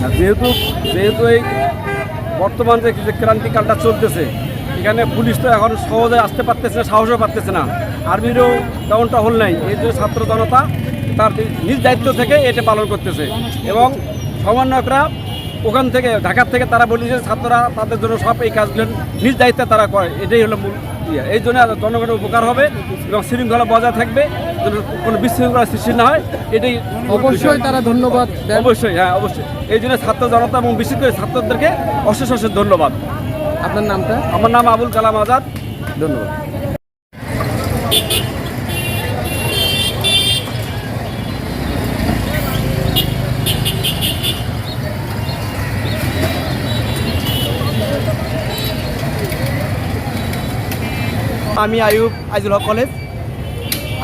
Na Zedo, Zedo aí. বর্তমান যে যে ক্রান্তিকালটা চলতেছে, এখানে পুলিশ তো এখন সহজে আসতে পারতেছে না, সাহসও পারতেছে না। আর্মিরও তেমনটা হল নাই, এই জন্য ছাত্র জনতা তার নিজ দায়িত্ব থেকে এটা পালন করতেছে। এবং সমন্বয়করা ওখান থেকে, ঢাকার থেকে তারা বলেছে ছাত্ররা তাদের জন্য সব এই কাজগুলো নিজ দায়িত্বে তারা করে। এটাই হলো মূল ইয়ে। এই জন্য জনগণের উপকার হবে এবং শৃঙ্খলা বজায় থাকবে। কোনো বিশৃঙ্খলা সৃষ্টি না হয় এটাই অবশ্যই তারা ধন্যবাদ অবশ্যই হ্যাঁ অবশ্যই। এই জন্য ছাত্র জনতা এবং বিশেষ করে ছাত্রদেরকে অশেষ অশেষ ধন্যবাদ। আপনার নামটা? আমার নাম আবুল কালাম আজাদ। ধন্যবাদ। আমি আয়ুব আইজুল হক কলেজ।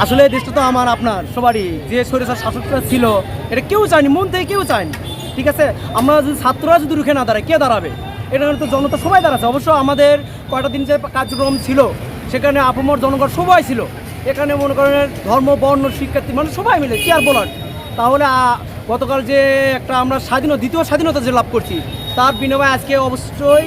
আসলে দেশটা তো আমার, আপনার, সবারই। যে সরিষার শাসকটা ছিল, এটা কেউ চায়নি, মন থেকে কেউ চায়নি। ঠিক আছে? আমরা যদি ছাত্ররা যদি রুখে না দাঁড়ায়, কে দাঁড়াবে? এটা তো জনতা সবাই দাঁড়াচ্ছে। অবশ্য আমাদের কয়টা দিন যে কার্যক্রম ছিল, সেখানে আপমর জনগণ সবাই ছিল। এখানে মনে করেন ধর্ম, বর্ণ, শিক্ষার্থী মানে সবাই মিলে, কি আর বলার? তাহলে গতকাল যে একটা আমরা স্বাধীন, দ্বিতীয় স্বাধীনতা যে লাভ করছি, তার বিনিময়ে আজকে অবশ্যই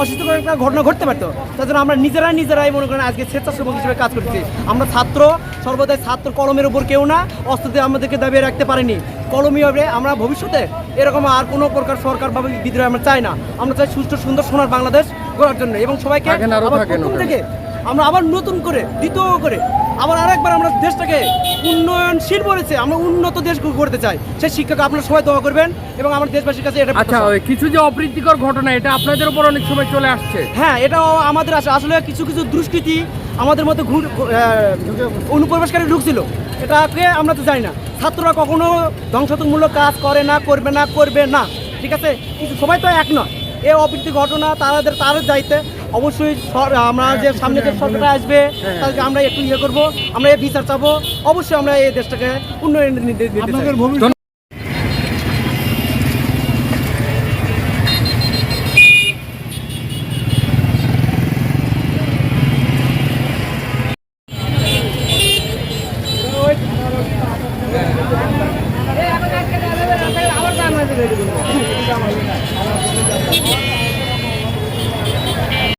অস্বস্তিকর একটা ঘটনা ঘটতে পারতো। তার জন্য আমরা নিজেরাই নিজেরাই মনে করেন আজকে স্বেচ্ছাসেবক হিসেবে কাজ করছি আমরা ছাত্র সর্বদাই ছাত্র কলমের উপর কেউ না অস্ত্র দিয়ে আমাদেরকে দাবিয়ে রাখতে পারেনি। কলমই হবে আমরা ভবিষ্যতে এরকম আর কোনো প্রকার সরকার বা বিদ্রোহ আমরা চাই না। আমরা চাই সুস্থ সুন্দর সোনার বাংলাদেশ গড়ার জন্য। এবং সবাইকে। থেকে আমরা আবার নতুন করে দ্বিতীয় করে আবার আরেকবার আমরা দেশটাকে উন্নয়নশীল বলেছে আমরা উন্নত দেশ করতে চাই। সেই শিক্ষাকে আপনারা সবাই দোয়া করবেন এবং আমার দেশবাসীর কাছে এটা আচ্ছা কিছু যে অপ্রীতিকর ঘটনা এটা আপনাদের উপর অনেক সময় চলে আসছে। হ্যাঁ এটাও আমাদের আসে আসলে কিছু কিছু দুষ্কৃতি আমাদের মধ্যে অনুপ্রবেশকারী ঢুকছিল। এটাকে আমরা তো জানি না। ছাত্ররা কখনো ধ্বংসাত্মকমূলক কাজ করে না করবে না করবে না। ঠিক আছে? কিন্তু সবাই তো এক নয়। এই অপ্রীতি ঘটনা তাদের তাদের দায়িত্বে। অবশ্যই আমরা যে সামনে যে সরকার আসবে তাদেরকে আমরা একটু ইয়ে করব আমরা এই বিচার চাবো অবশ্যই আমরা এই দেশটাকে উন্নয়ন দিতে চাই।